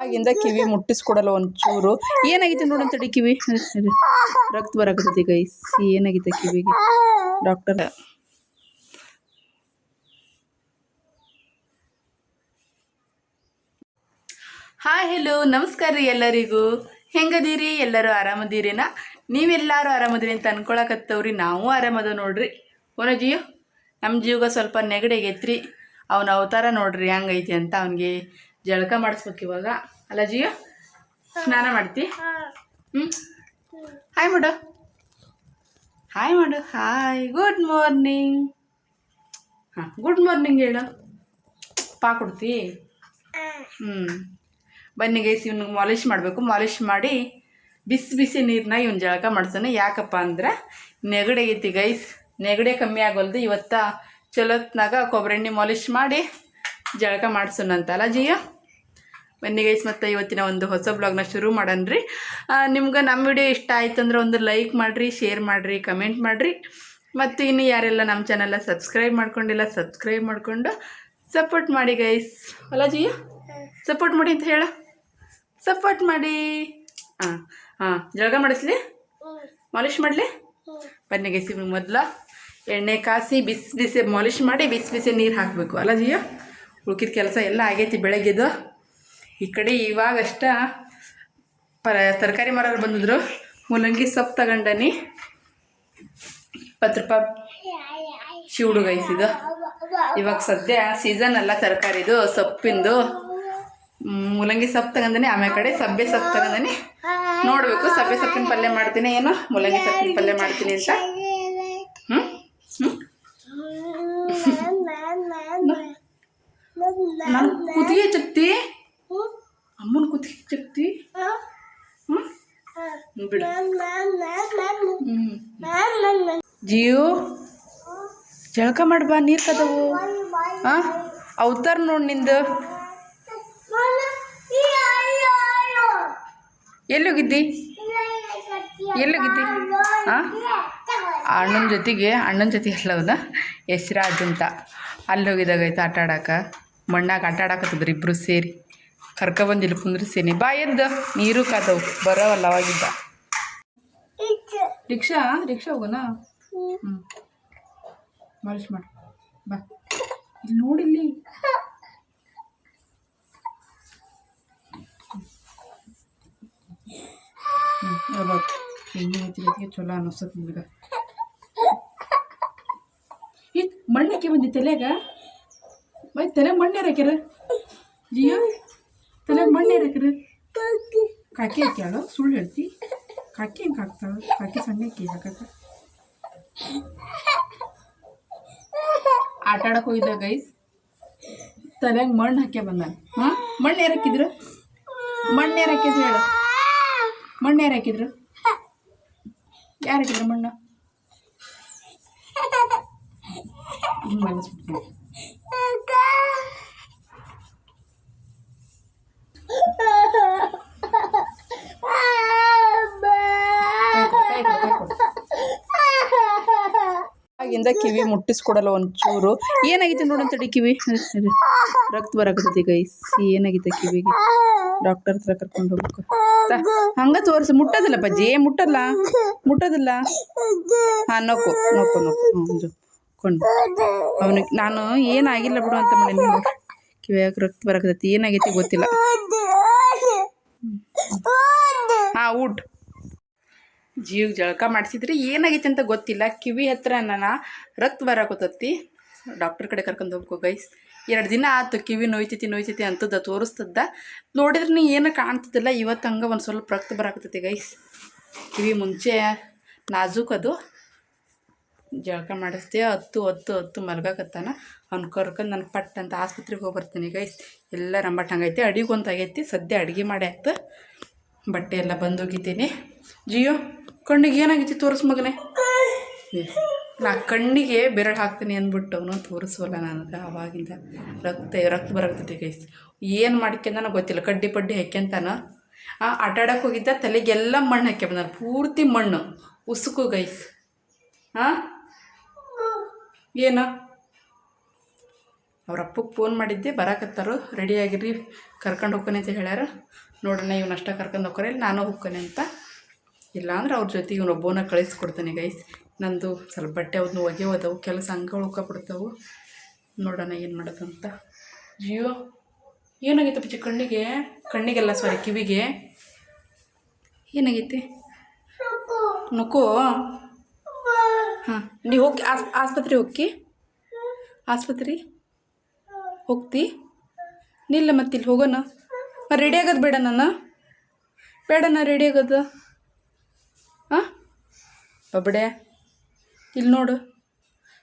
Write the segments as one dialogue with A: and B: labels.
A: ಆಗಿಂದ ಕಿವಿ ಮುಟ್ಟಿಸ್ಕೊಡಲ್ಲ ಒಂಚೂರು. ಏನಾಗಿತ್ತು ನೋಡಂತಡಿ ಕಿವಿ. ಇರು, ಇರು. ರಕ್ತ ಬರಕತ್ತೈತಿ ಗೈಸ್ ಏನಾಗಿತ್ತು ಕಿವಿಗೆ? ಡಾಕ್ಟರ್ ಹಾಯ್ ಹೆಲೋ ನಮಸ್ಕಾರ ರೀ ಎಲ್ಲರಿಗೂ. ಹೆಂಗದೀರಿ? ಎಲ್ಲರೂ ಆರಾಮದೀರಿನ? ನೀವೆಲ್ಲರೂ ಆರಾಮದಿರಿ ಅಂತ ಅನ್ಕೊಳಕತ್ತವ್ರಿ. ನಾವು ಆರಾಮದ ನೋಡ್ರಿ. ಓನ ಜೀವ ನಮ್ಮ ಜೀವಗ ಸ್ವಲ್ಪ ನೆಗಡಿ ಆಗೈತ್ರಿ. ಅವನ ಅವತಾರ ನೋಡ್ರಿ ಹೆಂಗೈತಿ ಅಂತ ಅವನಿಗೆ. ಜಳಕ ಮಾಡಿಸ್ಬೇಕು ಇವಾಗ. ಅಲ್ಲ, ಜಿಯೋ? ಸ್ನಾನ ಮಾಡ್ತಿ? ಹ್ಞೂ ಹಾಯ್ ಮಾಡು ಹಾಯ್ ಮಾಡು ಹಾಯ್ ಗುಡ್ ಮಾರ್ನಿಂಗ್ ಹಾಂ ಗುಡ್ ಮಾರ್ನಿಂಗ್ ಹೇಳು. ಪಾ ಕೊಡ್ತಿ? ಹ್ಞೂ ಬನ್ನಿ ಗೈಸ್ ಇವ್ನಿಗೆ ಮಾಲಿಶ್ ಮಾಡಬೇಕು. ಮಾಲಿಶ್ ಮಾಡಿ ಬಿಸಿ ಬಿಸಿ ನೀರನ್ನ ಇವ್ನು ಜಳಕ ಮಾಡ್ಸೋಣ. ಯಾಕಪ್ಪ ಅಂದ್ರೆ ನೆಗಡಿ ಐತಿ ಗೈಸ್. ನೆಗಡಿ ಕಮ್ಮಿ ಆಗೋಲ್ದು ಇವತ್ತ ಚಲೋತ್ನಾಗ ಕೊಬ್ಬರಿ ಎಣ್ಣೆ ಮಾಲಿಶ್ ಮಾಡಿ ಜಳಕ ಮಾಡ್ಸೋಣ ಅಂತ. ಅಲ್ಲ, ಜಿಯ? ಬನ್ನಿ ಗೈಸ್ ಮತ್ತು ಇವತ್ತಿನ ಒಂದು ಹೊಸ ಬ್ಲಾಗ್ನ ಶುರು ಮಾಡೋಣ್ರಿ. ನಿಮ್ಗೆ ನಮ್ಮ ವಿಡಿಯೋ ಇಷ್ಟ ಆಯ್ತು ಅಂದ್ರೆ ಒಂದು ಲೈಕ್ ಮಾಡಿರಿ ಶೇರ್ ಮಾಡಿರಿ ಕಮೆಂಟ್ ಮಾಡಿರಿ. ಮತ್ತು ಇನ್ನು ಯಾರೆಲ್ಲ ನಮ್ಮ ಚಾನಲ್ನ ಸಬ್ಸ್ಕ್ರೈಬ್ ಮಾಡ್ಕೊಂಡಿಲ್ಲ ಸಬ್ಸ್ಕ್ರೈಬ್ ಮಾಡಿಕೊಂಡು ಸಪೋರ್ಟ್ ಮಾಡಿ ಗೈಸ್ ಅಲ್ಲ ಜಿಯ ಸಪೋರ್ಟ್ ಮಾಡಿ ಅಂತ ಹೇಳ. ಸಪೋರ್ಟ್ ಮಾಡಿ. ಹಾಂ ಹಾಂ ಜಳಗ ಮಾಡಿಸ್ಲಿ? ಮಾಲಿಷ್ ಮಾಡಲಿ? ಬನ್ನಿ ಗೈಸಿ ಮೊದಲು ಎಣ್ಣೆ ಕಾಸಿ ಬಿಸಿ ಬಿಸಿ ಮಾಲಿಷ್ ಮಾಡಿ ಬಿಸಿ ಬಿಸಿ ನೀರು ಹಾಕಬೇಕು. ಅಲ್ಲ ಜಿಯೋ ಉಳ್ಕಿದ ಕೆಲಸ ಎಲ್ಲ ಆಗೈತಿ ಬೆಳಗ್ಗೆದು. ಈ ಕಡೆ ಇವಾಗಷ್ಟ ಪರ ತರಕಾರಿ ಮಾರೋರು ಬಂದಿದ್ರು. ಮೂಲಂಗಿ ಸೊಪ್ಪು ತಗೊಂಡನಿ. ಇಪ್ಪತ್ತು ರೂಪಾಯಿ ಶಿವಡು ಗೈಸಿದು ಇವಾಗ ಸದ್ಯ ಸೀಸನ್ ಅಲ್ಲ ತರಕಾರಿದು ಸೊಪ್ಪಿಂದು. ಮೂಲಂಗಿ ಸೊಪ್ಪು ತಗೊಂಡನಿ ಆಮೇಲೆ ಕಡೆ ಸಬ್ಬೆ ಸೊಪ್ಪು ತಗೊಂಡನಿ. ನೋಡಬೇಕು ಸಬ್ಬೆ ಸೊಪ್ಪಿನ ಪಲ್ಯ ಮಾಡ್ತೀನಿ ಏನು ಮೂಲಂಗಿ ಸೊಪ್ಪಿನ ಪಲ್ಯ ಮಾಡ್ತೀನಿ ಅಂತ. ಹ್ಞೂ ಹ್ಞೂ ಕುದಿಯೋ ಬಿಡು. ಜಿಯು, ಜಳಕ ಮಾಡ್ಬಾ ನೀರು ಕದವು. ಹಾಂ ಅವತಾರ ನೋಡಿ ನಿಂದು. ಎಲ್ಲೋಗಿದ್ದಿ? ಎಲ್ಲೋಗಿದ್ದಿ? ಹಾಂ ಅಣ್ಣನ ಜೊತೆಗೆ, ಅಣ್ಣನ ಜೊತೆ ಎಲ್ಲವನ ಹೆಸ್ರಾಜ್ ಅಂತ. ಅಲ್ಲಿ ಹೋಗಿದಾಗೈತೆ ಆಟ ಆಡಕ್ಕೆ ಮಣ್ಣಾಗ ಆಟ ಆಡಕತ್ತಿದ್ರು ಇಬ್ಬರು ಸೇರಿ. ಕರ್ಕೊಬಂದು ಇಲ್ಲಿ ಕುಂದ್ರಿಸೀನಿ. ಬಾ ಎದ್ದು. ನೀರು ಕಾದವು. ಬರೋವಲ್ಲ ಅವಾಗಿದ್ದ ರಿಕ್ಷಾ ರಿಕ್ಷಾ ಹೋಗೋಣ? ಹ್ಞೂ ಮಾಲಿಶ್ ಮಾಡು. ಬಾ. ಇಲ್ಲಿ ನೋಡಿಲ್ಲಿ ಹ್ಞೂ ಎಣ್ಣೆ ಚಲೋ ಅನ್ನಿಸ್ತದೆ ನಿಮ್ಗೆ ಈ ಮಣ್ಣಕ್ಕೆ ಬಂದಿ ತಲೆಗ? ಬೈ ತಲೆ ಮಣ್ಣೆ ಹಾಕ್ಯಾರ? ಜಿಯೋ? ತಲೆ ಮಣ್ಣೆ ಹಾಕ್ಯಾರ? ಕಾಕಿ ಹಾಕ್ಯಾಳು? ಸುಳ್ಳು ಹೇಳ್ತಿ? ಕಾಕಿ ಹೆಂಗೆ ಹಾಕ್ತಾಳ ಕಾಕಿ ಸಣ್ಣಕ್ಕೆ ಹಾಕಕ್ಕ ಆಟ ಆಡಕ್ಕೆ ಹೋಗಿದ್ದ ಗೈಸ್ ತಲೆಗೆ ಮಣ್ಣು ಹಾಕ್ಯ ಬಂದ ಹಾಂ ಮಣ್ಣು ಯಾರು ಹಾಕಿದ್ರು ಮಣ್ಣು ಯಾರು ಹಾಕಿದ್ರು ಹೇಳು ಮಣ್ಣು ಯಾರು ಹಾಕಿದ್ರು ಯಾರು ಹಾಕಿದ್ರು ಮಣ್ಣು ಹಿಂಗ್ ಮಲಗಿಸ್ಬಿಡ್ತೀನಿ. ಕೈ ಕೊಡು, ಕೈ ಕೊಡು. ಆಗಿಂದ ಕಿವಿ ಮುಟ್ಟಿಸ್ಕೊಡಲ್ಲ ಒಂಚೂರು. ಏನಾಗಿತ್ತು ನೋಡಂತಡಿ ಕಿವಿ. ರಕ್ತ ಬರಕತ್ತೈತಿ ಗೈಸ್ ಏನಾಗಿತ್ತು ಕಿವಿಗೆ? ಡಾಕ್ಟರ್ ಹತ್ರ ಕರ್ಕೊಂಡು ಹೋಗ್ಬೇಕು. ಹಂಗ ತೋರಿಸು. ಮುಟ್ಟೋದಿಲ್ಲ ಪಜ್ಜಿ ಮುಟ್ಟಲ್ಲ ಮುಟ್ಟೋದಿಲ್ಲ? ಹಾಂ, ನೋಕು ನೋಕು ನೋಕು. ಹ್ಞೂ ಕೊಂಡು. ಅವನಿಗೆ, ನಾನು ಏನಾಗಿಲ್ಲ ಬಿಡು ಅಂತ ಮಾಡಿ ಕಿವಿಯಾಗ ರಕ್ತ ಬರಕತ್ತೈತಿ? ಏನಾಗೈತಿ ಗೊತ್ತಿಲ್ಲ. ಹಾಂ, ಊಟ. ಜೀವ ಜಳಕ ಮಾಡಿಸಿದ್ರೆ ಏನಾಗೈತೆ ಅಂತ ಗೊತ್ತಿಲ್ಲ. ಕಿವಿ ಹತ್ರ ನಾನು ರಕ್ತ ಬರಕೊತತ್ತಿ ಡಾಕ್ಟರ್ ಕಡೆ ಕರ್ಕೊಂಡು ಹೋಗ್ಬೇಕು ಗೈಸ್ ಎರಡು ದಿನ ಆಯ್ತು ಕಿವಿ ನೋಯ್ತೈತಿ ನೋಯ್ತೈತಿ ಅಂತದ ತೋರಿಸ್ತದ ನೋಡಿದ್ರೆ ನೀ ಏನು ಕಾಣ್ತಿದ್ದಿಲ್ಲ ಇವತ್ತು ಹಂಗೆ ಒಂದು ಸ್ವಲ್ಪ ರಕ್ತ ಬರಾಕತ್ತೈತಿ ಗೈಸ್ ಕಿವಿ ಮುಂಚೆ ನಾಜೂಕ್ ಅದು. ಜಳಕ ಮಾಡಿಸ್ದೆ, ಹತ್ತು ಹತ್ತು ಹತ್ತು ಮಲ್ಗಾಕತ್ತಾನ. ಅವ್ನು ಕರ್ಕೊಂಡು ನಾನು ಪಟ್ ಅಂತ ಆಸ್ಪತ್ರೆಗೆ ಹೋಗಿ ಬರ್ತೀನಿ ಗೈಸ್ ಎಲ್ಲ ರಂಬಟ್ ಹಂಗೈತಿ, ಅಡಿಗೆ ಒಂದು ಆಗೈತಿ. ಸದ್ಯ ಅಡುಗೆ ಮಾಡಿ ಆಯ್ತು ಬಟ್ಟೆ ಎಲ್ಲ ಬಂದೋಗಿದ್ದೀನಿ ಜಿಯೋ. ಕಣ್ಣಿಗೆ ಏನಾಗೈತಿ ತೋರಿಸ್ ಮಗನೇ? ನಾ ಕಣ್ಣಿಗೆ ಬೆರಳು ಹಾಕ್ತೀನಿ ಅಂದ್ಬಿಟ್ಟು ಅವನು ತೋರಿಸ್ವಲ್ಲ ನನಗೆ ಅವಾಗಿಂದ ರಕ್ತ ರಕ್ತ ಬರಕ್ತೈತಿ ಗೈಸ್. ಏನು ಮಾಡ್ಕೊಂಡ ನನಗೆ ಗೊತ್ತಿಲ್ಲ. ಕಡ್ಡಿ ಪಡ್ಡಿ ಹಾಕ್ಯಂತಾನ ಆಟಾಡಕ್ಕೆ ಹೋಗಿದ್ದ, ತಲೆಗೆಲ್ಲ ಮಣ್ಣು ಹಾಕ್ಯ ನಾನು ಪೂರ್ತಿ ಮಣ್ಣು. ಉಸುಕು ಗೈಸ್. ಹಾಂ ಏನು? ಅವ್ರ ಅಪ್ಪಗೆ ಫೋನ್ ಮಾಡಿದ್ದೆ ಬರಾಕತ್ತಾರು ರೆಡಿಯಾಗಿರಿ ಕರ್ಕೊಂಡು ಹೋಗ್ಕೊನೆ ಅಂತ ಹೇಳ್ಯಾರ. ನೋಡೋಣ ಇವ್ನ ಅಷ್ಟ ಕರ್ಕೊಂಡು ಹೋಗ್ಕೊರೆ ನಾನು ಹೋಗ್ಕೊನೆ ಅಂತ. ಇಲ್ಲ ಅಂದ್ರೆ ಅವ್ರ ಜೊತೆ ಇವ್ನ ಒಬ್ಬನ ಕಳಿಸ್ಕೊಡ್ತಾನೆ ಗೈಸ್ ನಂದು ಸ್ವಲ್ಪ ಬಟ್ಟೆ ಅವನ್ನ ಒಗೆಯೋದವು ಕೆಲಸ ಹಂಗೆ ಉಳ್ಕೊಬಿಡ್ತಾವು. ನೋಡೋಣ ಏನು ಮಾಡೋದಂತ. ಜಿಯೋ ಏನಾಗೈತೆ ಪಿಚ್ಚಿ ಕಣ್ಣಿಗೆ? ಕಣ್ಣಿಗೆಲ್ಲ ಸಾರಿ ಕಿವಿಗೆ. ಏನಾಗೈತಿ? ನುಕೋ ಹಾಂ ನೀವು ಹೋಗಿ ಆಸ್, ಆಸ್ಪತ್ರೆ ಹೋಗಿ ಆಸ್ಪತ್ರೆ? ಹೋಗ್ತಿ? ನಿಲ್ಲ ಮತ್ತಿಲ್ಲಿ ಹೋಗೋಣ. ರೆಡಿ ಆಗೋದು ಬೇಡ ನಾನು. ಬೇಡ ನಾ ರೆಡಿ ಆಗೋದು. ಬಬ್ಬಡೆ ಇಲ್ಲಿ ನೋಡು.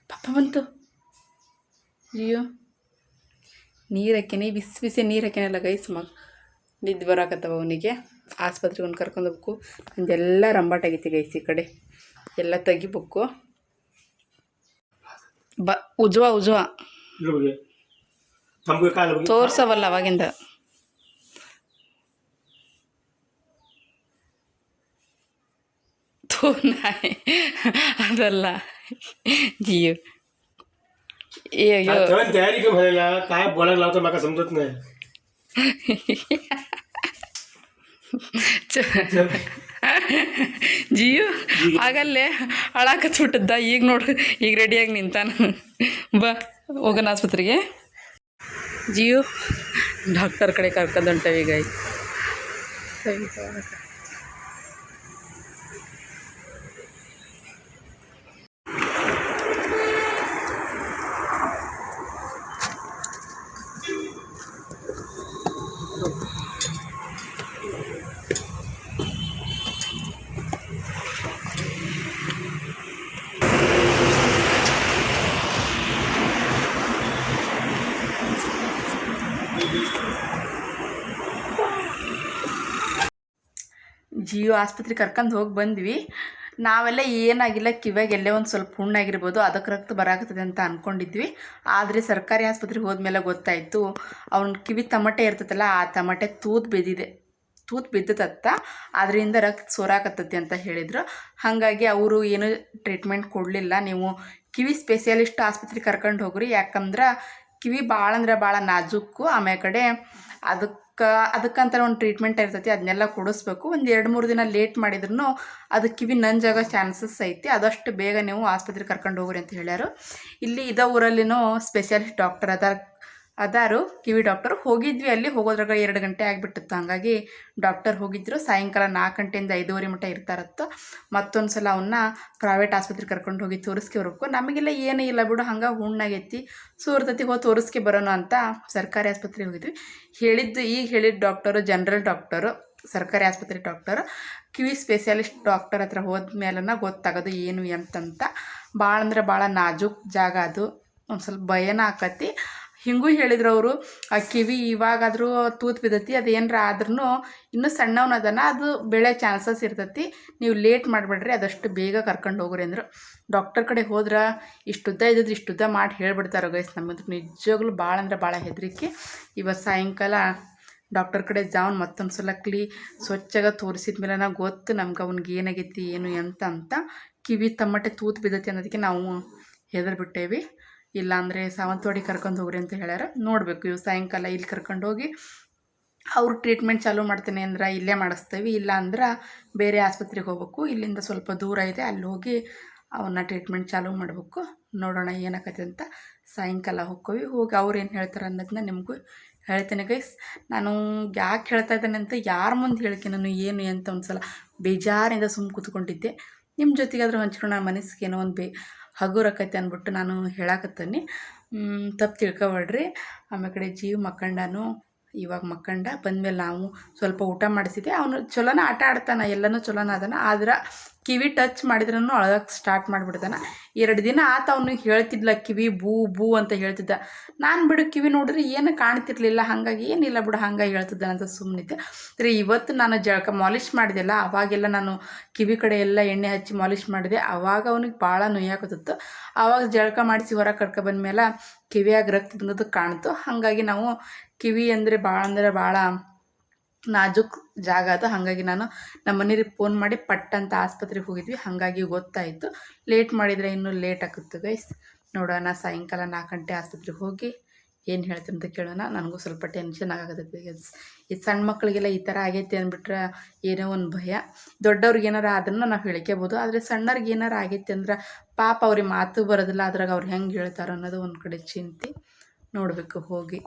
A: ಪಾಪ ಬಂತು. ಅಯ್ಯೋ. ನೀರು ಹಾಕ್ಯನಿ ಬಿಸಿ ಬಿಸಿ ನೀರು ಹಾಕ್ಯಾನಲ್ಲ ಗೈಸ್ ಮಗ ನಿದ್ದೆ ಬರಾಕತ್ತವ ಅವನಿಗೆ. ಆಸ್ಪತ್ರೆಗೆ ಒಂದು ಕರ್ಕೊಂಡು ಹೋಗ್ಬೇಕು. ನಂದೆಲ್ಲ ರಂಬಾಟ್ ಆಗೈತಿ ಗೈಸ್ ಈ ಕಡೆ. ಎಲ್ಲ ತೆಗಿಬೇಕು. ಬ ಉಜ್ವಾ ಉಜ್ವಾ. ತೋರ್ಸವಲ್ಲ ಅವಾಗಿಂದ. ಥೂ ನಾಯಿ ಅದಲ್ಲ जियो ये यो
B: तेव्हा तयारी का म्हणायला काय बोलायला लावतं मला समजत नाही
A: ಜಿಯು ಆಗಲ್ಲೇ ಅಳಾಕತ್ಬಿಟ್ಟದ್ದ ಈಗ ನೋಡು ಈಗ ರೆಡಿಯಾಗಿ ನಿಂತಾನ ಬಾ ಹೋಗೋಣ ಆಸ್ಪತ್ರೆಗೆ ಜಿಯು ಡಾಕ್ಟರ್ ಕಡೆ ಕರ್ಕೊಂಡು ಹೊಂಟವಿ ಜಿಯೋ ಆಸ್ಪತ್ರೆಗೆ ಕರ್ಕೊಂಡು ಹೋಗಿ ಬಂದ್ವಿ. ನಾವೆಲ್ಲ ಏನಾಗಿಲ್ಲ, ಕಿವ್ಯಾಗ ಎಲ್ಲೇ ಒಂದು ಸ್ವಲ್ಪ ಹುಣ್ಣಾಗಿರ್ಬೋದು ಅದಕ್ಕೆ ರಕ್ತ ಬರಾಕತ್ತದೆ ಅಂತ ಅಂದ್ಕೊಂಡಿದ್ವಿ ಆದರೆ ಸರ್ಕಾರಿ ಆಸ್ಪತ್ರೆಗೆ ಹೋದ್ಮೇಲೆ ಗೊತ್ತಾಯಿತು, ಅವ್ನ ಕಿವಿ ತಮಟೆ ಇರ್ತೈತಲ್ಲ, ಆ ತಮಟೆ ತೂತ್ ಬಿದ್ದಿದೆ. ತೂತ್ ಬಿದ್ದತ್ತ ಅದರಿಂದ ರಕ್ತ ಸೋರಾಕತ್ತತಿ ಅಂತ ಹೇಳಿದರು. ಹಾಗಾಗಿ ಅವರು ಏನು ಟ್ರೀಟ್ಮೆಂಟ್ ಕೊಡಲಿಲ್ಲ. ನೀವು ಕಿವಿ ಸ್ಪೆಷಲಿಸ್ಟ್ ಆಸ್ಪತ್ರೆಗೆ ಕರ್ಕೊಂಡು ಹೋಗ್ರಿ, ಯಾಕಂದ್ರೆ ಕಿವಿ ಭಾಳ ಅಂದ್ರೆ ಭಾಳ ನಾಜೂಕು ಆಮೇಲೆ ಕಡೆ ಅದಕ್ಕೆ ಅದಕ್ಕಂತ ಒಂದು ಟ್ರೀಟ್ಮೆಂಟ್ ಇರ್ತೈತಿ. ಅದನ್ನೆಲ್ಲ ಕೊಡಿಸ್ಬೇಕು. ಒಂದು ಎರಡು ಮೂರು ದಿನ ಲೇಟ್ ಮಾಡಿದ್ರು ಅದು ಕಿವಿ ನಂಜಾಗೋ ಚಾನ್ಸಸ್ ಐತಿ. ಅದಷ್ಟು ಬೇಗ ನೀವು ಆಸ್ಪತ್ರೆಗೆ ಕರ್ಕೊಂಡು ಹೋಗ್ರಿ ಅಂತ ಹೇಳ್ಯಾರು. ಇಲ್ಲಿ ಇದ ಊರಲ್ಲಿನೂ ಸ್ಪೆಷಲಿಸ್ಟ್ ಡಾಕ್ಟರ್ ಅದಾರ ಅದಾರು. ಕಿವಿ ಡಾಕ್ಟರ್ ಹೋಗಿದ್ವಿ ಅಲ್ಲಿ ಹೋಗೋದ್ರಾಗ ಎರಡು ಗಂಟೆ ಆಗಿಬಿಟ್ಟಿತ್ತು. ಹಾಗಾಗಿ ಡಾಕ್ಟರ್ ಹೋಗಿದ್ರು. ಸಾಯಂಕಾಲ ನಾಲ್ಕು ಗಂಟೆಯಿಂದ ಐದುವರೆ ಮಟ್ಟ ಇರ್ತಾರತ್ತ. ಮತ್ತೊಂದು ಸಲ ಅವನ್ನ ಪ್ರೈವೇಟ್ ಆಸ್ಪತ್ರೆಗೆ ಕರ್ಕೊಂಡು ಹೋಗಿ ತೋರಿಸ್ಕೆ ಬರಬೇಕು. ನಮಗೆಲ್ಲ ಏನೂ ಇಲ್ಲ ಬಿಡು, ಹಂಗೆ ಹುಣ್ಣಾಗೈತಿ. ಸೂರ್ತತಿ ಹೋಗಿ ತೋರಿಸ್ಕೆ ಬರೋಣ ಅಂತ ಸರ್ಕಾರಿ ಆಸ್ಪತ್ರೆಗೆ ಹೋಗಿದ್ವಿ. ಹೇಳಿದ್ದು, ಈಗ ಹೇಳಿದ ಡಾಕ್ಟರು ಜನರಲ್ ಡಾಕ್ಟರು ಸರ್ಕಾರಿ ಆಸ್ಪತ್ರೆ ಡಾಕ್ಟರ್ ಕಿವಿ ಸ್ಪೆಷಲಿಸ್ಟ್ ಡಾಕ್ಟರ್ ಹತ್ರ ಹೋದ್ಮೇಲೆ ಗೊತ್ತಾಗೋದು ಏನು ಅಂತಂತ ಭಾಳ ಅಂದ್ರೆ ಭಾಳ ನಾಜೂಕ್ ಜಾಗ ಅದು. ಒಂದು ಸ್ವಲ್ಪ ಭಯನ ಆಕತಿ. ಹಿಂಗೂ ಹೇಳಿದ್ರು ಅವರು, ಆ ಕಿವಿ ಇವಾಗಾದರೂ ತೂತ್ ಬಿದ್ದತಿ, ಅದು ಏನಾರ ಆದ್ರೂ ಇನ್ನೂ ಸಣ್ಣವನ ಅದನ್ನ ಅದು ಬೆಳೆ ಚಾನ್ಸಸ್ ಇರ್ತೈತಿ, ನೀವು ಲೇಟ್ ಮಾಡಬೇಡ್ರಿ, ಅದಷ್ಟು ಬೇಗ ಕರ್ಕೊಂಡು ಹೋಗ್ರಿ ಅಂದರು. ಡಾಕ್ಟರ್ ಕಡೆ ಹೋದ್ರೆ ಇಷ್ಟುದ್ದ ಇದ್ದದ್ದು ಇಷ್ಟುದ್ದ ಮಾಡಿ ಹೇಳ್ಬಿಡ್ತಾರೆ ಗೈಸ್ ನಮ್ಮದು. ನಿಜವಾಗ್ಲೂ ಭಾಳ ಅಂದ್ರೆ ಭಾಳ ಹೆದರಿಕೆ. ಇವತ್ತು ಸಾಯಂಕಾಲ ಡಾಕ್ಟರ್ ಕಡೆ ಜಾವನ್ ಮತ್ತೊಂದು ಸಲ ಕ್ಲೀ ಸ್ವಚ್ಛಗ ತೋರಿಸಿದ ಮೇಲೆ ನಾವು ಗೊತ್ತು ನಮ್ಗೆ ಅವ್ನಿಗೆ ಏನಾಗೈತಿ, ಏನು ಎಂತ ಅಂತ. ಕಿವಿ ತಮ್ಮಟೆ ತೂತು ಬಿದ್ದತಿ ಅನ್ನೋದಕ್ಕೆ ನಾವು ಹೆದರ್ ಬಿಟ್ಟೇವಿ ಇಲ್ಲಾಂದರೆ ಸಾವಂತವಾಡಿ ಕರ್ಕೊಂಡು ಹೋಗ್ರಿ ಅಂತ ಹೇಳ್ಯಾರ. ನೋಡಬೇಕು ಇವು ಸಾಯಂಕಾಲ ಇಲ್ಲಿ ಕರ್ಕೊಂಡು ಹೋಗಿ ಅವ್ರು ಟ್ರೀಟ್ಮೆಂಟ್ ಚಾಲೂ ಮಾಡ್ತೇನೆ ಅಂದ್ರೆ ಇಲ್ಲೇ ಮಾಡಿಸ್ತೇವೆ ಇಲ್ಲ ಅಂದ್ರೆ ಬೇರೆ ಆಸ್ಪತ್ರೆಗೆ ಹೋಗ್ಬೇಕು. ಇಲ್ಲಿಂದ ಸ್ವಲ್ಪ ದೂರ ಇದೆ, ಅಲ್ಲಿ ಹೋಗಿ ಅವನ್ನ ಟ್ರೀಟ್ಮೆಂಟ್ ಚಾಲೂ ಮಾಡಬೇಕು. ನೋಡೋಣ ಏನಾಗತ್ತೆ ಅಂತ ಸಾಯಂಕಾಲ ಹೋಗ್ಕೋವಿ ಹೋಗಿ ಅವ್ರು ಏನು ಹೇಳ್ತಾರೆ ಅನ್ನೋದನ್ನ ನಿಮಗೂ ಹೇಳ್ತೇನೆ ಗೈಸ್ ನಾನು ಯಾಕೆ ಹೇಳ್ತಾ ಇದ್ದೇನೆ ಅಂತ ಯಾರ ಮುಂದೆ ಹೇಳ್ತೀನಿ ನಾನು ಏನು ಅಂತ ಒಂದು ಸಲ ಬೇಜಾರಿಂದ ಸುಮ್ಮ ಕೂತ್ಕೊಂಡಿದ್ದೆ. ನಿಮ್ಮ ಜೊತೆಗಾದರೂ ಹಂಚ್ಕೊಂಡು ನನ್ನ ಮನಸ್ಸಿಗೆ ಏನೋ ಒಂದು ಬೇ ಹಗುರಕೈತೆ ಅಂದ್ಬಿಟ್ಟು ನಾನು ಹೇಳಾಕತ್ತೀನಿ. ತಪ್ಪು ತಿಳ್ಕೊಬೇಡ್ರಿ. ಆಮೇಕಡೆ ಕಡೆ ಜೀವ ಮಕ್ಕಂಡನು ಇವಾಗ ಮಕ್ಕಂಡ ಬಂದಮೇಲೆ ನಾವು ಸ್ವಲ್ಪ ಊಟ ಮಾಡಿಸಿದ್ದೆ. ಅವನು ಚಲೋನ ಆಟ ಆಡ್ತಾನೆ, ಎಲ್ಲನೂ ಚಲೋನ ಅದನ ಆದ್ರೆ ಕಿವಿ ಟಚ್ ಮಾಡಿದ್ರೂ ಅಳಗಕ್ಕೆ ಸ್ಟಾರ್ಟ್ ಮಾಡಿಬಿಡ್ತಾನೆ. ಎರಡು ದಿನ ಆತ ಅವನು ಹೇಳ್ತಿದ್ಲ, ಕಿವಿ ಬೂ ಬೂ ಅಂತ ಹೇಳ್ತಿದ್ದ. ನಾನು ಬಿಡು ಕಿವಿ ನೋಡಿದ್ರೆ ಏನು ಕಾಣ್ತಿರ್ಲಿಲ್ಲ, ಹಾಗಾಗಿ ಏನಿಲ್ಲ ಬಿಡು, ಹಂಗೆ ಹೇಳ್ತಿದ್ದಾನೆ ಅಂತ ಸುಮ್ಮನಿದ್ದೆ ಸರಿ ಇವತ್ತು ನಾನು ಜಳಕ ಮಾಲಿಷ್ ಮಾಡಿದೆಲ್ಲ, ಅವಾಗೆಲ್ಲ ನಾನು ಕಿವಿ ಕಡೆ ಎಲ್ಲ ಎಣ್ಣೆ ಹಚ್ಚಿ ಮಾಲಿಷ್ ಮಾಡಿದೆ. ಅವಾಗ ಅವನಿಗೆ ಭಾಳ ನೋಯಾಕತ್ತಿತ್ತು ಆವಾಗ ಜಳಕ ಮಾಡಿಸಿ ಹೊರಗೆ ಕರ್ಕೊ ಬಂದಮೇಲೆ ಕಿವಿಯಾಗ ರಕ್ತ ಬಂದದ್ದು ಕಾಣ್ತು. ಹಾಗಾಗಿ ನಾವು ಕಿವಿ ಅಂದರೆ ಭಾಳ ಅಂದರೆ ಭಾಳ ನಾಜೂಕ್ ಜಾಗ ಅದು. ಹಾಗಾಗಿ ನಾನು ನಮ್ಮ ಮನೆಯವ್ರಿಗೆ ಫೋನ್ ಮಾಡಿ ಪಟ್ ಅಂತ ಆಸ್ಪತ್ರೆಗೆ ಹೋಗಿದ್ವಿ. ಹಾಗಾಗಿ ಗೊತ್ತಾಯಿತು. ಲೇಟ್ ಮಾಡಿದರೆ ಇನ್ನೂ ಲೇಟ್ ಆಗುತ್ತೆ ಗೈಸ್ ನೋಡೋಣ, ಸಾಯಂಕಾಲ ನಾಲ್ಕು ಗಂಟೆ ಆಸ್ಪತ್ರೆಗೆ ಹೋಗಿ ಏನು ಹೇಳ್ತೀನಿ ಅಂತ ಕೇಳೋಣ. ನನಗೂ ಸ್ವಲ್ಪ ಟೆನ್ಷನ್ ಆಗತೈತಿ ಈ ಸಣ್ಣ ಮಕ್ಕಳಿಗೆಲ್ಲ ಈ ಥರ ಆಗೈತೆ ಅಂದ್ಬಿಟ್ರೆ ಏನೋ ಒಂದು ಭಯ. ದೊಡ್ಡವ್ರಿಗೆ ಏನಾರು ಆದ್ರೂ ನಾವು ಹೇಳ್ಕೋಬೋದು ಆದರೆ ಸಣ್ಣವ್ರಿಗೆ ಏನಾರು ಆಗೈತೆ ಅಂದ್ರೆ ಪಾಪ ಅವ್ರಿಗೆ ಮಾತು ಬರೋದಿಲ್ಲ. ಅದ್ರಾಗ ಅವ್ರು ಹೆಂಗೆ ಹೇಳ್ತಾರೋ ಅನ್ನೋದು ಒಂದು ಕಡೆ ಚಿಂತೆ. ನೋಡಬೇಕು ಹೋಗಿ.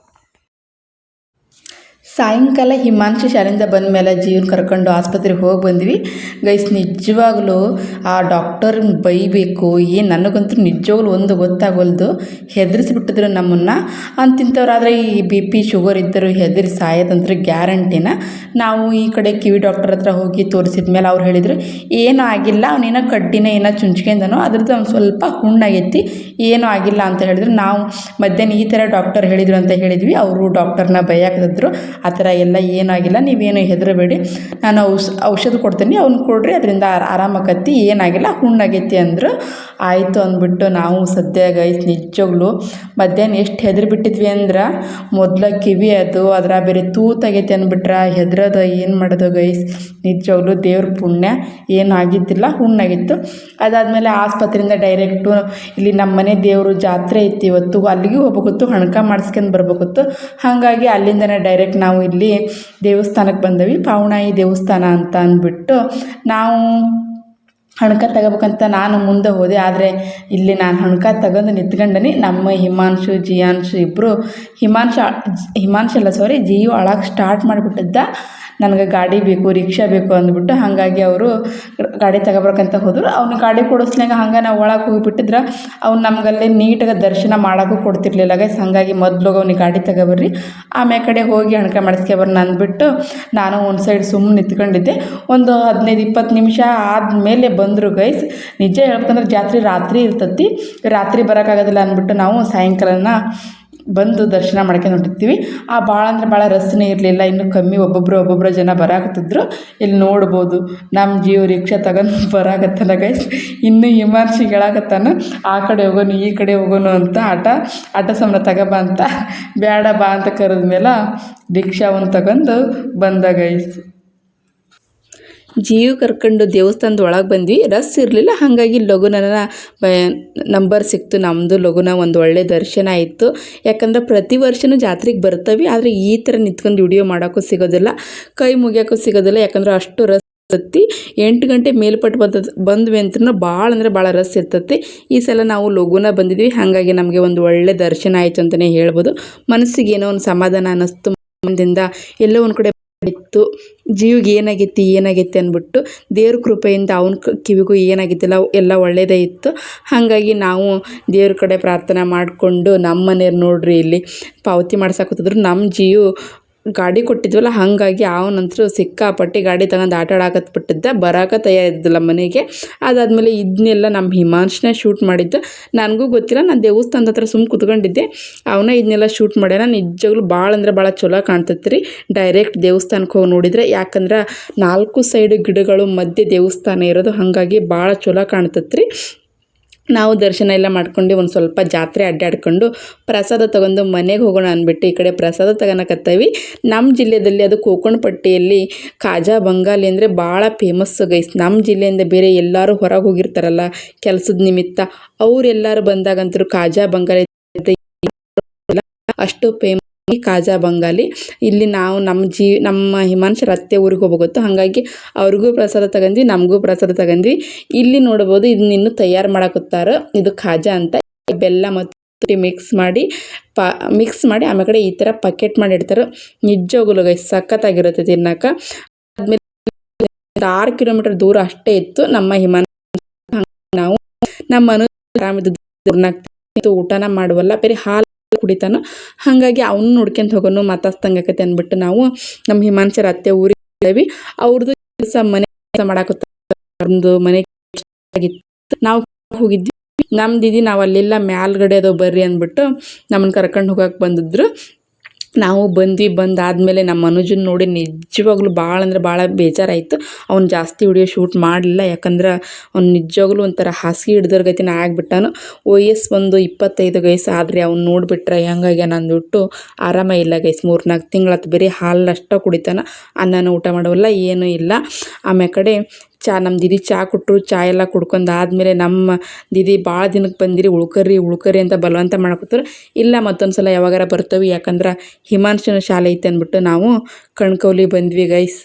A: ಸಾಯಂಕಾಲ ಹಿಮಾಂಶು ಶಾಲೆಯಿಂದ ಬಂದ ಮೇಲೆ ಜೀವನ ಕರ್ಕೊಂಡು ಆಸ್ಪತ್ರೆಗೆ ಹೋಗಿ ಬಂದ್ವಿ. ಗೈಸ್, ನಿಜವಾಗ್ಲೂ ಆ ಡಾಕ್ಟರ್ ಬೈಬೇಕು. ಏನು ನನಗಂತೂ ನಿಜವಾಗ್ಲೂ ಒಂದು ಗೊತ್ತಾಗಲ್ದು. ಹೆದರಿಸ್ಬಿಟ್ಟಿದ್ರು ನಮ್ಮನ್ನು. ಅಂತಿಂಥವ್ರಾದ್ರೆ ಈ ಬಿ ಪಿ ಶುಗರ್ ಇದ್ದರು ಹೆದರಿ ಸಾಯೋದಂದ್ರೆ ಗ್ಯಾರಂಟಿನ. ನಾವು ಈ ಕಡೆ ಕಿವಿ ಡಾಕ್ಟರ್ ಹತ್ರ ಹೋಗಿ ತೋರಿಸಿದ ಮೇಲೆ ಅವ್ರು ಹೇಳಿದರು, ಏನೂ ಆಗಿಲ್ಲ. ಅವನೇನೋ ಕಡ್ಡಿನ ಏನೋ ಚುಂಚ್ಕೊಂಡನೋ ಅದ್ರದ್ದು ಒಂದು ಸ್ವಲ್ಪ ಹುಣ್ಣಾಗೈತಿ. ಏನೂ ಆಗಿಲ್ಲ ಅಂತ ಹೇಳಿದ್ರು. ನಾವು ಮಧ್ಯಾಹ್ನ ಈ ಥರ ಡಾಕ್ಟರ್ ಹೇಳಿದರು ಅಂತ ಹೇಳಿದ್ವಿ. ಅವರು ಡಾಕ್ಟರ್ನ ಬೈಯಾಕತ್ತಿದ್ರು ಆ ಥರ ಎಲ್ಲ ಏನಾಗಿಲ್ಲ, ನೀವೇನು ಹೆದರಬೇಡಿ. ನಾನು ಔಷ, ಔಷಧ ಕೊಡ್ತೀನಿ, ಅವ್ನ ಕೊಡ್ರಿ, ಅದರಿಂದ ಆರಾಮಾಗತ್ತಿ ಏನಾಗಿಲ್ಲ. ಹುಣ್ಣಾಗೈತಿ ಅಂದರು, ಆಯಿತು ಅಂದ್ಬಿಟ್ಟು ನಾವು ಸದ್ಯ ಗೈಸ್ ನಿಜವಾಗ್ಲು ಮಧ್ಯಾಹ್ನ ಎಷ್ಟು ಹೆದರಿ ಬಿಟ್ಟಿದ್ವಿ ಅಂದ್ರೆ, ಮೊದಲ ಕಿವಿ ಅದು, ಅದರ ಬೇರೆ ತೂತಾಗೈತಿ ಅಂದ್ಬಿಟ್ರೆ, ಹೆದ್ರದ ಏನು ಮಾಡೋದು ಗೈಸ್ ನಿಜವಾಗ್ಲು ದೇವ್ರ ಪುಣ್ಯ ಏನಾಗಿದ್ದಿಲ್ಲ ಹುಣ್ಣಾಗಿತ್ತು. ಅದಾದಮೇಲೆ ಆಸ್ಪತ್ರೆಯಿಂದ ಡೈರೆಕ್ಟು, ಇಲ್ಲಿ ನಮ್ಮ ಮನೆ ದೇವರು ಜಾತ್ರೆ ಇತ್ತು ಇವತ್ತು, ಅಲ್ಲಿಗೂ ಹೋಗ್ಬೇಕಿತ್ತು, ಹಣಕ ಮಾಡಿಸ್ಕೊಂಡು ಬರ್ಬೇಕಿತ್ತು. ಹಾಗಾಗಿ ಅಲ್ಲಿಂದನೇ ಡೈರೆಕ್ಟ್ ನಾವು ಇಲ್ಲಿ ದೇವಸ್ಥಾನಕ್ಕೆ ಬಂದವಿ. ಪಾವನಾಯಿ ದೇವಸ್ಥಾನ ಅಂತ ಅಂದ್ಬಿಟ್ಟು ನಾವು ಹಣಕ ತಗೋಬೇಕಂತ ನಾನು ಮುಂದೆ ಹೋದೆ. ಆದರೆ ಇಲ್ಲಿ ನಾನು ಹಣಕ ತಗೊಂಡು ನಿಂತ್ಕೊಂಡನಿ. ನಮ್ಮ ಹಿಮಾಂಶು, ಜಿಯಾಂಶು ಇಬ್ಬರು ಹಿಮಾಂಶ, ಹಿಮಾಂಶು ಅಲ್ಲ ಸಾರಿ ಜಿಯು ಅಳಕ್ಕೆ ಸ್ಟಾರ್ಟ್ ಮಾಡಿಬಿಟ್ಟಿದ್ದ. ನನಗೆ ಗಾಡಿ ಬೇಕು, ರಿಕ್ಷಾ ಬೇಕು ಅಂದ್ಬಿಟ್ಟು ಹಾಗಾಗಿ ಅವರು ಗಾಡಿ ತಗೋಬೇಕಂತ ಹೋದರು. ಅವ್ನು ಗಾಡಿ ಕೊಡಿಸ್ಲಾಗ ಹಂಗೆ ನಾವು ಒಳಗೆ ಹೋಗಿಬಿಟ್ಟಿದ್ರೆ ಅವ್ನು ನಮಗಲ್ಲಿ ನೀಟಾಗಿ ದರ್ಶನ ಮಾಡೋಕ್ಕೂ ಕೊಡ್ತಿರ್ಲಿಲ್ಲ. ಗೈಸ್ ಹಾಗಾಗಿ ಮೊದಲು ಅವ್ನಿಗೆ ಗಾಡಿ ತಗೊಬರ್ರಿ. ಆಮೇಲೆ ಕಡೆ ಹೋಗಿ ಅಣಕೆ ಮಾಡಿಸ್ಕೊಬರ್ನ ಅಂದ್ಬಿಟ್ಟು ನಾನು ಒಂದು ಸೈಡ್ ಸುಮ್ಮನೆ ನಿಂತ್ಕೊಂಡಿದ್ದೆ. ಒಂದು ಹದಿನೈದು, ಇಪ್ಪತ್ತು ನಿಮಿಷ ಆದಮೇಲೆ ಬಂದರು. ಗೈಸ್ ನಿಜ ಹೇಳ್ಬೇಕಂದ್ರೆ ಜಾತ್ರೆ ರಾತ್ರಿ ಇರ್ತತಿ. ರಾತ್ರಿ ಬರೋಕ್ಕಾಗೋದಿಲ್ಲ ಅಂದ್ಬಿಟ್ಟು ನಾವು ಸಾಯಂಕಾಲನ ಬಂದು ದರ್ಶನ ಮಾಡ್ಕೊಂಡು ಹೊಂಟಿರ್ತೀವಿ. ಆ ಭಾಳ ಅಂದರೆ ಭಾಳ ರಸ್ನೇ ಇರಲಿಲ್ಲ, ಇನ್ನೂ ಕಮ್ಮಿ ಒಬ್ಬೊಬ್ಬರು ಒಬ್ಬೊಬ್ಬರು ಜನ ಬರಾಕತ್ತಿದ್ರು. ಇಲ್ಲಿ ನೋಡ್ಬೋದು ನಮ್ಮ ಜೀವ ರಿಕ್ಷಾ ತಗೊಂಡು ಬರಾಕತ್ತಲ್ಲ ಗೈಸ್ ಇನ್ನೂ ಹಿಮಾಂಶಿಗೆ ಹೇಳಾಕತ್ತಾನ ಆ ಕಡೆ ಹೋಗೋನು, ಈ ಕಡೆ ಹೋಗೋನು ಅಂತ ಆಟ ಆಟ ಸಮರ ತಗೋಬ ಅಂತ ಬೇಡ ಬಾ ಅಂತ ಕರೆದ್ಮೇಲೆ ರಿಕ್ಷಾವನ್ನು ತಗೊಂಡು ಬಂದ ಗೈಸ್ ಜೀವ ಕರ್ಕೊಂಡು ದೇವಸ್ಥಾನದ ಒಳಗೆ ಬಂದ್ವಿ. ರಸ್ ಇರಲಿಲ್ಲ. ಹಾಗಾಗಿ ಲಘುನ ನಂಬರ್ ಸಿಕ್ತು. ನಮ್ಮದು ಲಘುನ ಒಂದು ಒಳ್ಳೆ ದರ್ಶನ ಆಯಿತು. ಯಾಕಂದ್ರೆ ಪ್ರತಿ ವರ್ಷವೂ ಜಾತ್ರೆಗೆ ಬರ್ತವೆ. ಆದರೆ ಈ ಥರ ನಿಂತ್ಕೊಂಡು ವಿಡಿಯೋ ಮಾಡೋಕ್ಕೂ ಸಿಗೋದಿಲ್ಲ. ಕೈ ಮುಗಿಯೋಕ್ಕೂ ಸಿಗೋದಿಲ್ಲ. ಯಾಕಂದ್ರೆ ಅಷ್ಟು ರಸ್ ಇರ್ತತಿ. ಎಂಟು ಗಂಟೆ ಮೇಲ್ಪಟ್ಟು ಬಂದ, ಬಂದ್ವಿ ಅಂತೂ ಭಾಳ ಅಂದರೆ ಭಾಳ ರಸ್ ಇರ್ತತಿ. ಈ ಸಲ ನಾವು ಲಘುನ ಬಂದಿದ್ವಿ. ಹಾಗಾಗಿ ನಮಗೆ ಒಂದು ಒಳ್ಳೆ ದರ್ಶನ ಆಯಿತು ಅಂತಲೇ ಹೇಳ್ಬೋದು. ಮನಸ್ಸಿಗೆ ಏನೋ ಒಂದು ಸಮಾಧಾನ ಅನ್ನಿಸ್ತು. ಮುಂದಿಂದ ಎಲ್ಲೋ ಒಂದು ಕಡೆ ಇತ್ತು ಜೀವಿಗೆ ಏನಾಗೈತಿ ಏನಾಗೈತಿ ಅಂದ್ಬಿಟ್ಟು ದೇವ್ರ ಕೃಪೆಯಿಂದ ಅವನ ಕಿವಿಗೂ ಏನಾಗಿದ್ದಿಲ್ಲ ಎಲ್ಲ ಒಳ್ಳೆಯದೇ ಇತ್ತು. ಹಾಗಾಗಿ ನಾವು ದೇವ್ರ ಕಡೆ ಪ್ರಾರ್ಥನೆ ಮಾಡಿಕೊಂಡು ನಮ್ಮ ಮನೆಯವ್ರು ನೋಡಿರಿ ಇಲ್ಲಿ ಪಾವತಿ ಮಾಡ್ಸಕತ್ತಿದ್ರು. ನಮ್ಮ ಜಿಯು ಗಾಡಿ ಕೊಟ್ಟಿದ್ವಲ್ಲ, ಹಾಗಾಗಿ ಅವನಂತರೂ ಸಿಕ್ಕಾಪಟ್ಟೆ ಗಾಡಿ ತಗೊಂಡು ಆಟ ಆಡಾಕತ್ ಬಿಟ್ಟಿದ್ದ. ಬರಾಕ ತಯಾರಿದ್ದಿಲ್ಲ ಮನೆಗೆ. ಅದಾದಮೇಲೆ ಇದನ್ನೆಲ್ಲ ನಮ್ಮ ಹಿಮಾಂಶನೇ ಶೂಟ್ ಮಾಡಿದ್ದು. ನನಗೂ ಗೊತ್ತಿಲ್ಲ, ನಾನು ದೇವಸ್ಥಾನದ ಹತ್ರ ಸುಮ್ಮ ಕುತ್ಕೊಂಡಿದ್ದೆ. ಅವನೇ ಇದನ್ನೆಲ್ಲ ಶೂಟ್ ಮಾಡ್ಯಾನ. ನಿಜವಾಗ್ಲೂ ಭಾಳ ಅಂದ್ರೆ ಭಾಳ ಚಲೋ ಕಾಣ್ತೈತೆ ರೀ ಡೈರೆಕ್ಟ್ ದೇವಸ್ಥಾನಕ್ಕೆ ಹೋಗಿ ನೋಡಿದರೆ, ಯಾಕಂದ್ರೆ ನಾಲ್ಕು ಸೈಡ್ ಗಿಡಗಳು ಮಧ್ಯೆ ದೇವಸ್ಥಾನ ಇರೋದು, ಹಾಗಾಗಿ ಭಾಳ ಚಲೋ ಕಾಣ್ತೈತೆ ರೀ ನಾವು ದರ್ಶನ ಎಲ್ಲ ಮಾಡ್ಕೊಂಡು ಒಂದು ಸ್ವಲ್ಪ ಜಾತ್ರೆ ಅಡ್ಡಾಡ್ಕೊಂಡು ಪ್ರಸಾದ ತಗೊಂಡು ಮನೆಗೆ ಹೋಗೋಣ ಅಂದ್ಬಿಟ್ಟು ಈ ಕಡೆ ಪ್ರಸಾದ ತಗೊಳಕತ್ತೇವಿ ನಮ್ಮ ಜಿಲ್ಲೆಯಲ್ಲಿ ಅದು ಕೋಕಣಪಟ್ಟಿಯಲ್ಲಿ ಕಾಜಾ ಬಂಗಾಲಿ ಅಂದರೆ ಭಾಳ ಫೇಮಸ್ ಗೈಸ್. ನಮ್ಮ ಜಿಲ್ಲೆಯಿಂದ ಬೇರೆ ಎಲ್ಲರೂ ಹೊರಗೆ ಹೋಗಿರ್ತಾರಲ್ಲ ಕೆಲಸದ ನಿಮಿತ್ತ, ಅವರೆಲ್ಲರೂ ಬಂದಾಗಂತೂ ಕಾಜಾ ಬಂಗಾಲಿ ಅಷ್ಟು ಫೇಮಸ್ ಖಾಜಾ ಬಂಗಾಲಿ. ಇಲ್ಲಿ ನಾವು ನಮ್ಮ ಜೀ, ನಮ್ಮ ಹಿಮಾಂಶರ ಅತ್ತೆ ಊರಿಗೆ ಹೋಗ್ಬೇಕು ಹಾಗಾಗಿ ಅವ್ರಿಗೂ ಪ್ರಸಾದ ತಗೊಂಡ್ವಿ, ನಮಗೂ ಪ್ರಸಾದ ತಗೊಂಡ್ವಿ. ಇಲ್ಲಿ ನೋಡ್ಬೋದು, ಇದನ್ನ ಇನ್ನೂ ತಯಾರು ಮಾಡಕತ್ತಾರ. ಇದು ಖಾಜಾ ಅಂತ. ಬೆಲ್ಲ ಮತ್ತು ಮಿಕ್ಸ್ ಮಾಡಿ, ಪ ಮಿಕ್ಸ್ ಮಾಡಿ, ಆಮೇಲೆ ಈ ಥರ ಪಕೆಟ್ ಮಾಡಿ ಇಡ್ತಾರೆ ನಿಜವಾಗ್ಲೂ ಗೈಸ್ ಸಖತ್ತಾಗಿರುತ್ತೆ ತಿನ್ನಕ ಆದ್ಮೇಲೆ ಆರು ಕಿಲೋಮೀಟರ್ ದೂರ ಅಷ್ಟೇ ಇತ್ತು. ನಮ್ಮ ಹಿಮಾನ ನಾವು ನಮ್ಮ ಮನು ಆರಾಮಿದ್ದು ಊಟನ ಮಾಡುವಲ್ಲ, ಬೇರೆ ಹಾಲು ಕುಡಿತಾನ. ಹಾಗಾಗಿ ಅವನು ನೋಡ್ಕೊಂತ ಹೋಗೋನು ಮಾತಾಡ್ಸ್ದಂಗೆ ಅಂದ್ಬಿಟ್ಟು ನಾವು ನಮ್ಮ ಹಿಮಾಂಶರ ಅತ್ತೆ ಊರಿಗೆ ಅವ್ರದ್ದು ಕೆಲಸ ಮನೆ ಕೆಲಸ ಮಾಡಾಕತ್ತ ಮನೆ ನಾವು ಹೋಗಿದ್ವಿ. ನಮ್ಮ ದೀದಿ ನಾವು ಅಲ್ಲೆಲ್ಲ ಮ್ಯಾಲ್ಗಡೆ ಅದು ಬರ್ರಿ ಅಂದ್ಬಿಟ್ಟು ನಮ್ಮನ್ನ ಕರ್ಕೊಂಡು ಹೋಗಕ್ಕೆ ಬಂದಿದ್ರು. ನಾವು ಬಂದ್ವಿ ಬಂದಾದಮೇಲೆ ನಮ್ಮ ಮನುಜನ್ ನೋಡಿ ನಿಜವಾಗ್ಲೂ ಭಾಳ ಅಂದ್ರೆ ಭಾಳ ಬೇಜಾರಾಯಿತು. ಅವ್ನು ಜಾಸ್ತಿ ವಿಡಿಯೋ ಶೂಟ್ ಮಾಡಲಿಲ್ಲ, ಯಾಕಂದ್ರೆ ಅವ್ನು ನಿಜವಾಗ್ಲೂ ಒಂಥರ ಹಾಸಿಗೆ ಹಿಡ್ದೋರ್ ಗತಿನ ಆಗ್ಬಿಟ್ಟಾನು. ವಯಸ್ಸು ಒಂದು ಇಪ್ಪತ್ತೈದು ವಯಸ್ಸು ಆದರೆ, ಅವ್ನು ನೋಡಿಬಿಟ್ರೆ ಹೆಂಗಾಗ್ಯಾನ ಅಂದ್ಬಿಟ್ಟು ಆರಾಮ ಇಲ್ಲ ಗೈಸ್ ಮೂರು ನಾಲ್ಕು ತಿಂಗಳಾತು ಬರೀ ಹಾಲು ಅಷ್ಟೇ ಕುಡಿತಾನೆ. ಅನ್ನನೂ ಊಟ ಮಾಡೋಲ್ಲ ಏನೂ ಇಲ್ಲ. ಆಮೇಲೆ ಕಡೆ ಚಾ ನಮ್ಮ ದೀದಿ ಚಾ ಕೊಟ್ಟರು ಚಾ ಎಲ್ಲ ಕುಡ್ಕೊಂಡು ಆದಮೇಲೆ ನಮ್ಮ ದೀದಿ ಭಾಳ ದಿನಕ್ಕೆ ಬಂದಿರಿ, ಉಳ್ಕರಿ ಉಳ್ಕರಿ ಅಂತ ಬಲವಂತ ಮಾಡಕತ್ತರ ಇಲ್ಲ ಮತ್ತೊಂದು ಸಲ ಯಾವಾಗಾರ ಬರ್ತೇವೆ, ಯಾಕಂದ್ರೆ ಹಿಮಾಂಶನ ಶಾಲೆ ಐತೆ ಅಂದ್ಬಿಟ್ಟು ನಾವು ಕಣ್ಕವ್ಲಿ ಬಂದ್ವಿ ಗೈಸ್